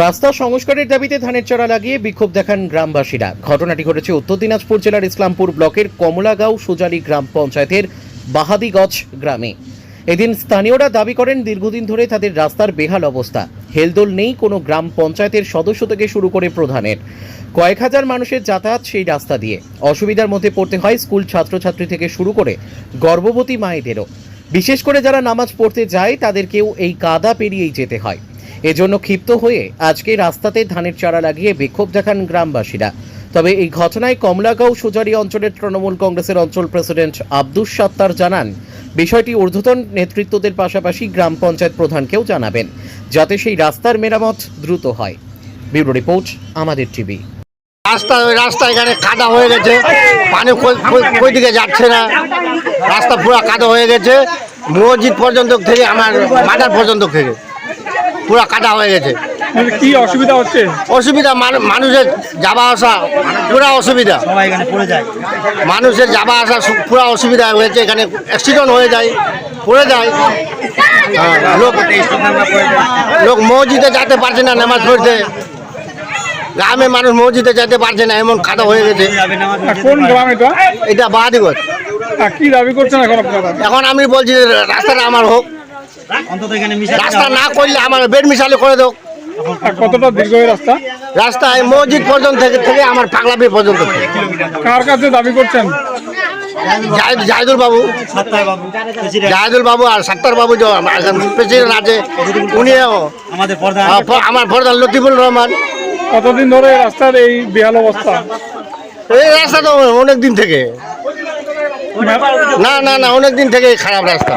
রাস্তা সংস্কারের দাবিতে ধানের চারা লাগিয়ে বিক্ষোভ দেখান গ্রামবাসীরা। ঘটনাটি ঘটেছে উত্তর দিনাজপুর জেলার ইসলামপুর ব্লকের কমলাগাঁও সুজালি গ্রাম পঞ্চায়েতের বাহাদিগঞ্জ গ্রামে। এদিন স্থানীয়রা দাবি করেন, দীর্ঘদিন ধরে তাদের রাস্তার বেহাল অবস্থা। হেলদোল নেই কোনো গ্রাম পঞ্চায়েতের সদস্য থেকে শুরু করে প্রধানের। কয়েক হাজার মানুষের যাতায়াত সেই রাস্তা দিয়ে। অসুবিধার মধ্যে পড়তে হয় স্কুল ছাত্রছাত্রী থেকে শুরু করে গর্ভবতী মায়েদেরও। বিশেষ করে যারা নামাজ পড়তে যায়, তাদেরকেও এই কাদা পেরিয়েই যেতে হয়। এজন্য ক্ষিপ্ত হয়ে আজকে রাস্তাতে ধানের চারা লাগিয়ে বিক্ষোভ দেখান গ্রামবাসীরা। তবে এই ঘটনায় কমলাগাঁও সুজারি অঞ্চলের তৃণমূল কংগ্রেসের অঞ্চল প্রেসিডেন্ট আব্দুস সাত্তার জানান, বিষয়টি ঊর্ধ্বতন নেতৃত্বদের পাশাপাশি গ্রাম পঞ্চায়েত প্রধানকেও জানাবেন, যাতে সেই রাস্তার মেরামত দ্রুত হয়। ব্যুরো রিপোর্ট, আমাদের টিভি। রাস্তা রাস্তা এখানে কাদা হয়ে গেছে, পানি কই- দিকে যাচ্ছে না, রাস্তা পুরো কাদা হয়ে গেছে, মসজিদ পর্যন্ত থেকে, আমার মাজার পর্যন্ত থেকে। পুরো কাদা হয়ে গেছে। মানে কি অসুবিধা হচ্ছে? অসুবিধা মানুষের যাওয়া আসা পুরো অসুবিধা। সবাই এখানে পড়ে যায়। মানুষের যাওয়া আসা পুরো অসুবিধা হয়েছে এখানে অ্যাক্সিডেন্ট হয়ে যায় পড়ে যায়। হ্যাঁ, লোক লোক মসজিদে যেতে পারছে না নামাজ পড়তে। গ্রামে মানুষ মসজিদে যেতে পারছে না এমন কাদা হয়ে গেছে। কোন গ্রাম এটা? এটা বাহাদিগঞ্জ কি দাবি করছেন এখন এখন আমি বলছি যে রাস্তাটা আমার হোক। রাস্তা না করলে আমার বেড মিশালে করে দাও। কতটা দীর্ঘ রাস্তা? রাস্তা এই মসজিদ পর্যন্ত থেকে থেকে আমার পাগলাপি পর্যন্ত কার কাছে দাবি করছেন? জাহিদ- জাহিদুল বাবু। সাত্তার বাবু। প্রেসিডেন্ট জাহিদুল বাবু আর সাত্তার বাবু যে প্রেসিডেন্ট আছে উনিও আমার প্রধান লতিফুল রহমান। কতদিন ধরে রাস্তার এই বেহাল অবস্থা? এই রাস্তা তো অনেক দিন থেকে। না না না অনেক দিন থেকে খারাপ রাস্তা।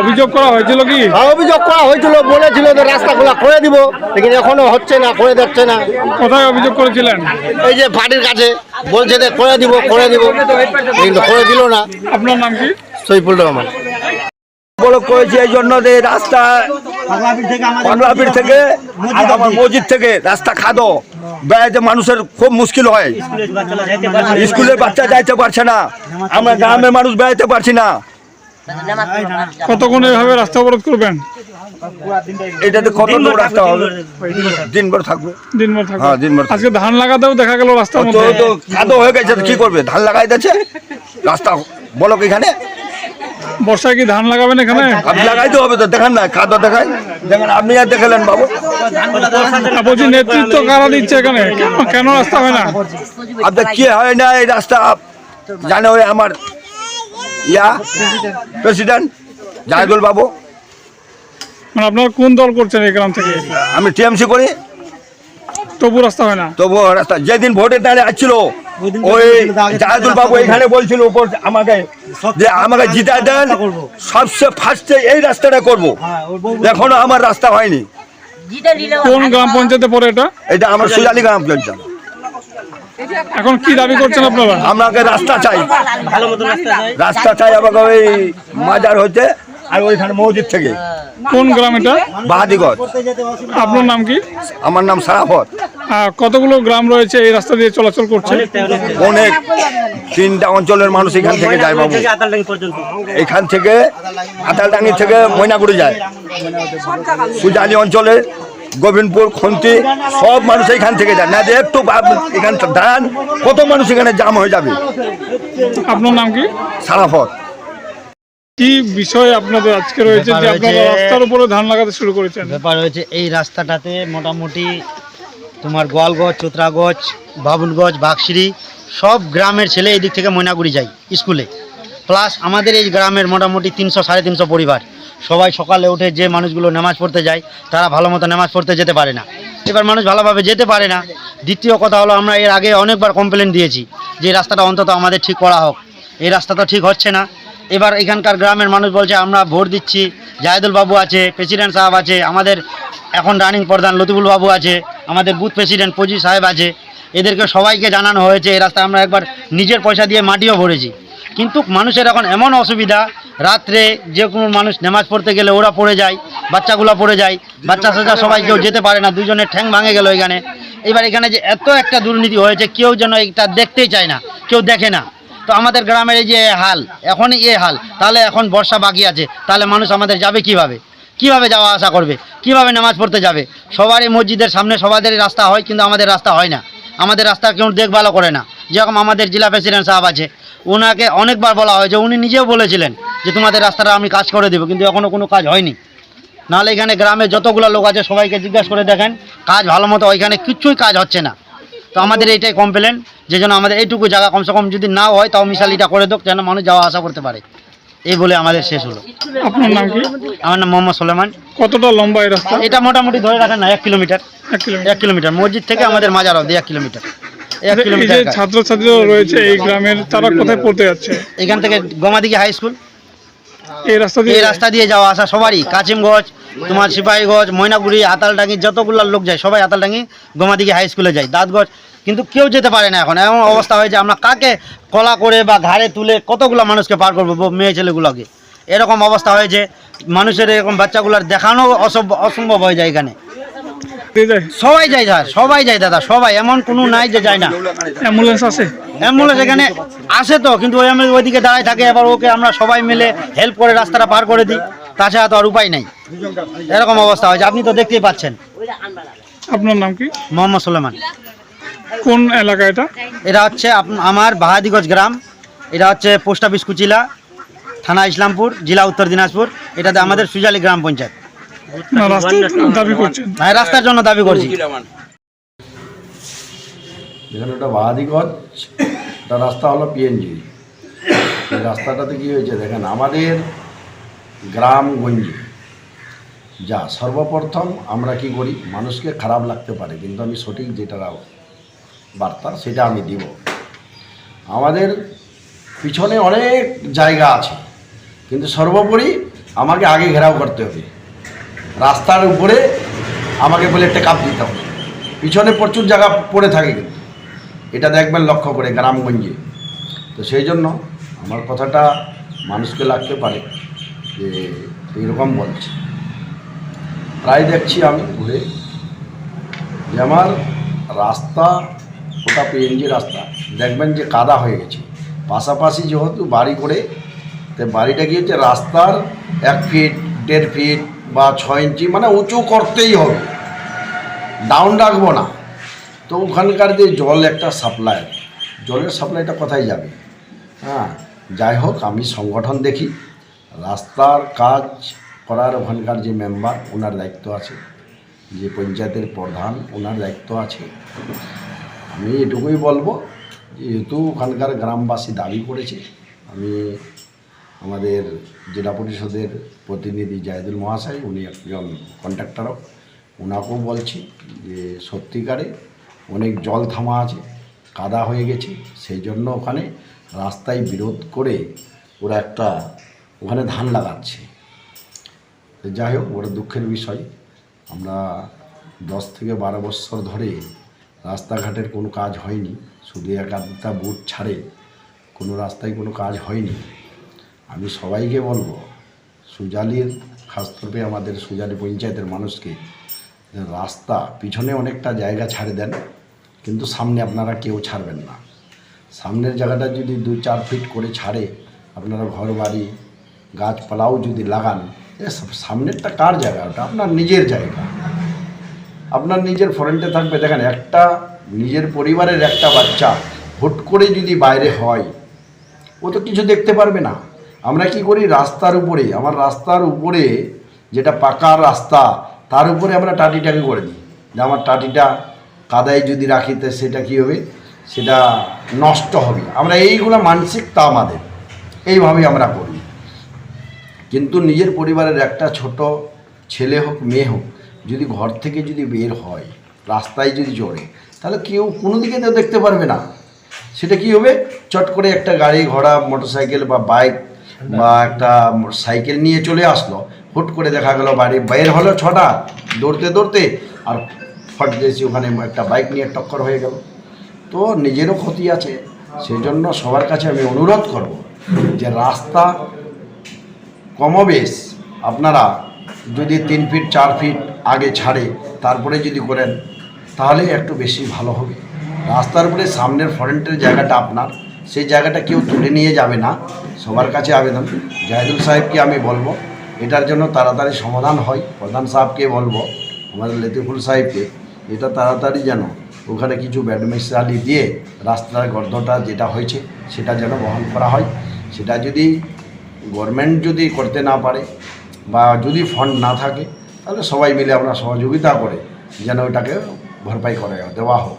অভিযোগ করা হয়েছিল কি? অভিযোগ করা হয়েছিল বলেছিল যে রাস্তাগুলো করে দিব লেকিন এখনও হচ্ছে না করে যাচ্ছে না। কোথায় অভিযোগ করেছিলেন? এই যে পার্টির কাছে বলছে যে করে দিব করে দিব কিন্তু করে দিল না। আপনার নাম কি? সৈফুল রহমান। করেছি এই জন্য যে রাস্তা থেকে আমাদের থেকে আমার মসজিদ থেকে রাস্তা খাদো। বেড়াইতে মানুষের খুব মুশকিল হয়। স্কুলের বাচ্চা যাইতে পারছে না। আমরা গ্রামের মানুষ বেড়াইতে পারছি না। কতক্ষণ এভাবে রাস্তা অবরোধ করবেন? এটাতে কত দিনভর রাস্তা হবে? দিনভর। থাকবে। দিনভর থাকবে? হ্যাঁ, দিনভর আজকে ধান লাগাতেও দেখা গেল রাস্তার তো মধ্যে। তো খাদো হয়ে গেছে তো কি করবে? ধান লাগাই দিচ্ছে রাস্তা বলো এখানে? বর্ষায় কি ধান লাগাবেন এখানে? আপনি লাগাইতে হবে তো দেখেন না খাদো দেখাই দেখেন আপনি আর দেখালেন বাবু। বলছি নেতৃত্ব কারা দিচ্ছে এখানে? কেন কেন রাস্তা হয় না? আপনার কি হয় না এই রাস্তা? জানে ওই আমার ইয়া প্রেসিডেন্ট জাহিদুল বাবু। মানে আপনারা কোন দল করছেন এই গ্রাম থেকে? আমি টিএমসি করি। তবু রাস্তা হয় না? তবু রাস্তা। যেদিন ভোটের দাঁড়িয়ে আসছিল ওই জাহিদুল বাবু এখানে বলছিল উপর আমাকে যে আমাকে জিতা দেন। সবচেয়ে ফার্স্টে এই রাস্তাটা করব। এখনও আমার রাস্তা হয়নি। কোন গ্রাম পঞ্চায়েতে পড়ে এটা? এটা আমার সুজালি গ্রাম পঞ্চায়েত। এখন কি দাবি করছেন আপনারা? আমাকে রাস্তা চাই। ভালো মতো রাস্তা চাই আমাকে ওই মাজার হচ্ছে আর ওইখানে মসজিদ থেকে। কোন গ্রাম এটা? বাহাদিগঞ্জ আপনার নাম কি? আমার নাম সারাফত। কতগুলো গ্রাম রয়েছে এই রাস্তা দিয়ে চলাচল করছে? অনেক। তিনটা অঞ্চলের মানুষ এখান থেকে যায় বাবু। এখান থেকে আতালডাঙ্গি থেকে ময়নাগুড়ি যায়। সুজালি অঞ্চলে গোবিন্দপুর খন্তি সব মানুষ এখান থেকে যায় না যে একটু এখান দাঁড়ান কত মানুষ এখানে জাম হয়ে যাবে। আপনার নাম কি? সারাফত। কি বিষয় আপনাদের আজকে রয়েছে যে আপনারা রাস্তার উপরে ধান লাগাতে শুরু করেছেন? ব্যাপার হয়েছে এই রাস্তাটাতে মোটামুটি তোমার গোয়ালগঞ্জ চোত্রাগঞ্জ সব গ্রামের ছেলে এই দিক থেকে ময়নাগুড়ি যায় স্কুলে। প্লাস আমাদের এই গ্রামের মোটামুটি তিনশো সাড়ে তিনশো পরিবার। সবাই সকালে উঠে যে মানুষগুলো নামাজ পড়তে যায়, তারা ভালো মতো নামাজ পড়তে যেতে পারে না। এবার মানুষ ভালোভাবে যেতে পারে না। দ্বিতীয় কথা হলো, আমরা এর আগে অনেকবার কমপ্লেন দিয়েছি যে, রাস্তাটা অন্তত আমাদের ঠিক করা হোক। এই রাস্তা তো ঠিক হচ্ছে না। এবার এখানকার গ্রামের মানুষ বলছে, আমরা ভোট দিচ্ছি। জাহেদুল বাবু আছে প্রেসিডেন্ট সাহেব আছে, আমাদের এখন রানিং প্রধান লতিফুল বাবু আছে, আমাদের বুথ প্রেসিডেন্ট পজি সাহেব আছে। এদেরকে সবাইকে জানানো হয়েছে, এই রাস্তায় আমরা একবার নিজের পয়সা দিয়ে মাটিও ভরেছি। কিন্তু মানুষের এখন এমন অসুবিধা রাত্রে যে কোনো মানুষ নামাজ পড়তে গেলে ওরা পড়ে যায়, বাচ্চাগুলো পড়ে যায়, বাচ্চা সাচ্চা সবাই কেউ যেতে পারে না দুজনের ঠ্যাং ভাঙে গেল এখানে। এবার এখানে যে এত একটা দুর্নীতি হয়েছে, কেউ যেন এটা দেখতেই চায় না, কেউ দেখে না। তো আমাদের গ্রামের এই যে হাল, এখনই এ হাল, তাহলে এখন বর্ষা বাকি আছে, তাহলে মানুষ আমাদের যাবে কীভাবে? কীভাবে যাওয়া আসা করবে? কীভাবে নামাজ পড়তে যাবে? সবারই মসজিদের সামনে সবাদেরই রাস্তা হয়, কিন্তু আমাদের রাস্তা হয় না। আমাদের রাস্তা কেউ দেখভালও করে না। যেরকম আমাদের জেলা প্রেসিডেন্ট সাহেব আছে ওনাকে অনেকবার বলা হয়েছে, উনি নিজেও বলেছিলেন যে তোমাদের রাস্তাটা আমি কাজ করে দেবো, কিন্তু এখনও কোনো কাজ হয়নি। নাহলে এখানে গ্রামে যতগুলো লোক আছে, সবাইকে জিজ্ঞাসা করে দেখেন, কাজ ভালো মতো ওইখানে কিচ্ছুই কাজ হচ্ছে না। তো আমাদের এইটাই কমপ্লেন যে আমাদের এইটুকু জায়গা কমসে কম যদি না হয়, তাও মিশালিটা করে দোক যেন মানুষ যাওয়া আসা করতে পারে। এই বলে আমাদের শেষ হলো। আপনার নাম কি? আমার নাম মোহাম্মদ সোলেমান। কতটা লম্বা এই রাস্তা? এটা মোটামুটি ধরে রাখেন না এক কিলোমিটার। এক কিলোমিটার। এক কিলোমিটার। মসজিদ থেকে আমাদের মাজার অবধি এক কিলোমিটার। এক এই কিলোমিটার ছাত্রছাত্রীরা রয়েছে এই গ্রামের তারা কোথায় পড়তে যাচ্ছে? এখান থেকে গমাদিঘি হাই স্কুল। এই রাস্তা দিয়ে? এই রাস্তা দিয়ে যাওয়া আসা সবারই। কাচিমগঞ্জ তোমার সিপাহীগঞ্জ ময়নাগুড়ি আতালডাঙ্গি যতগুলো লোক যায় সবাই আতালডাঙ্গি গোমাদিঘি হাই স্কুলে যায়। দাঁতগঞ্জ কিন্তু কেউ যেতে পারে না এখন। এমন অবস্থা হয়েছে আমরা কাকে কলা করে বা ঘাড়ে তুলে কতগুলো মানুষকে পার করব মেয়ে ছেলেগুলোকে? এরকম অবস্থা হয়েছে মানুষের এরকম বাচ্চাগুলোর দেখানো অসম্ভব অসম্ভব হয়ে যায় এখানে। সবাই যায় দাদা সবাই যায় দাদা সবাই। এমন কোনো নাই যে যায় না। অ্যাম্বুলেন্স আছে। অ্যাম্বুলেন্স এখানে আসে তো কিন্তু ওই আমি ওইদিকে দাঁড়ায় থাকে এবার ওকে আমরা সবাই মিলে হেল্প করে রাস্তাটা পার করে দিই। তাছাড়া তো আর উপায় নাই। এরকম অবস্থা হয়েছে আপনি তো দেখতেই পাচ্ছেন। আপনার নাম কি? মোহাম্মদ সুলেমান। কোন এলাকা এটা? এটা হচ্ছে আমার বাহাদিগঞ্জ গ্রাম। এটা হচ্ছে পোস্ট অফিস কুচিলা থানা ইসলামপুর জেলা উত্তর দিনাজপুর। এটাতে আমাদের সুজালি গ্রাম পঞ্চায়েত। রাস্তা দাবি করছেন। আমি রাস্তার জন্য দাবি করছি। এখানে ওটা বাহাদিগঞ্জ একটা রাস্তা হলো পিএনজি এই রাস্তাটাতে কী হয়েছে দেখেন আমাদের গ্রামগঞ্জে যা সর্বপ্রথম আমরা কি করি মানুষকে খারাপ লাগতে পারে কিন্তু আমি সঠিক যেটা বার্তা, সেটা আমি দিব। আমাদের পিছনে অনেক জায়গা আছে, কিন্তু সর্বোপরি আমাকে আগে ঘেরাও করতে হবে। রাস্তার উপরে আমাকে বলে কাপ দিতে হবে। পিছনে প্রচুর জায়গা পড়ে থাকে কিন্তু। এটা দেখবেন লক্ষ্য করে গ্রামগঞ্জে। তো সেই জন্য আমার কথাটা মানুষকে লাগতে পারে যে এরকম বলছে। প্রায় দেখছি আমি ঘুরে যে আমার রাস্তা ওটা পিএনজি রাস্তা, দেখবেন যে কাদা হয়ে গেছে। পাশাপাশি যেহেতু বাড়ি করে তো বাড়িটা কি হচ্ছে, রাস্তার এক ফিট দেড় ফিট বা ছয় ইঞ্চি মানে উঁচু করতেই হবে। ডাউন রাখব না। তো ওখানকার যে জল একটা সাপ্লাই জলের সাপ্লাইটা কোথায় যাবে? হ্যাঁ যাই হোক, আমি সংগঠন দেখি। রাস্তার কাজ করার ওখানকার যে মেম্বার ওনার দায়িত্ব আছে। যে পঞ্চায়েতের প্রধান, ওনার দায়িত্ব আছে। আমি এটুকুই বলব, যেহেতু ওখানকার গ্রামবাসী দাবি করেছে, আমি আমাদের জেলা পরিষদের প্রতিনিধি জাহিদুল মহাশয়, উনি একজন কন্ট্রাক্টরও ওনাকেও বলছি যে সত্যিকারে অনেক জল থামা আছে, কাদা হয়ে গেছে, সেই জন্য ওখানে রাস্তায় বিরোধ করে ওরা একটা ওখানে ধান লাগাচ্ছে। যাই হোক ওটা দুঃখের বিষয়, আমরা দশ থেকে বারো বছর ধরে রাস্তাঘাটের কোনো কাজ হয়নি, শুধু এক আধটা বুট ছাড়ে কোনো রাস্তায় কোনো কাজ হয়নি। আমি সবাইকে বলব, সুজালির খাসতরফে আমাদের সুজালি পঞ্চায়েতের মানুষকে রাস্তা পিছনে অনেকটা জায়গা ছাড়ে দেন, কিন্তু সামনে আপনারা কেউ ছাড়বেন না। সামনের জায়গাটা যদি দু চার ফিট করে ছাড়ে, আপনারা ঘর বাড়ি গাছপালাও যদি লাগান সামনেরটা কার জায়গা? ওটা আপনার নিজের জায়গা। আপনার নিজের ফ্রন্টে থাকবে, দেখেন, একটা নিজের পরিবারের একটা বাচ্চা হুট করে যদি বাইরে হয়, ও তো কিছু দেখতে পারবে না। আমরা কি করি? রাস্তার উপরে, আমার রাস্তার উপরে যেটা পাকা রাস্তা, তার উপরে আমরা টাটিটাকে করে দিই। যে আমার টাটিটা কাদায় যদি রাখিতে সেটা কী হবে? সেটা নষ্ট হবে। আমরা এইগুলো মানসিকতা আমাদের। এইভাবেই আমরা করি। কিন্তু নিজের পরিবারের একটা ছোট ছেলে হোক, মেয়ে হোক যদি ঘর থেকে যদি বের হয়, রাস্তায় যদি চড়ে, তাহলে কেউ কোনো দিকে তো দেখতে পারবে না। সেটা কি হবে? চট করে একটা গাড়ি, ঘোড়া, মোটরসাইকেল বা বাইক বা একটা সাইকেল নিয়ে চলে আসলো। হুট করে দেখা গেল বাড়ি বের হলো ছটা, দৌড়তে দৌড়তে, আর ফট দিয়েছি ওখানে একটা বাইক নিয়ে টক্কর হয়ে গেল। তো নিজেরও ক্ষতি আছে। সেই জন্য সবার কাছে আমি অনুরোধ করব যে রাস্তা কমবেশ। আপনারা যদি তিন ফিট, চার ফিট আগে ছাড়ে, তারপরে যদি করেন, তাহলে একটু বেশি ভালো হবে। রাস্তার উপরে সামনের ফরেন্টের জায়গাটা আপনার, সেই জায়গাটা কেউ তুলে নিয়ে যাবে না। সবার কাছে আবেদন। জাহিদুল সাহেবকে আমি বলব, এটার জন্য তাড়াতাড়ি সমাধান হয়। প্রধান সাহেবকে বলব আমাদের লতিফুল সাহেবকে, এটা তাড়াতাড়ি যেন ওখানে কিছু ব্যাডমিশালি দিয়ে রাস্তার গর্দটা যেটা হয়েছে, সেটা যেন বহন করা হয়। সেটা যদি গভর্নমেন্ট যদি করতে না পারে বা যদি ফান্ড না থাকে তাহলে সবাই মিলে আমরা সহযোগিতা করে যেন ওটাকে ভরপাই করে দেওয়া হোক।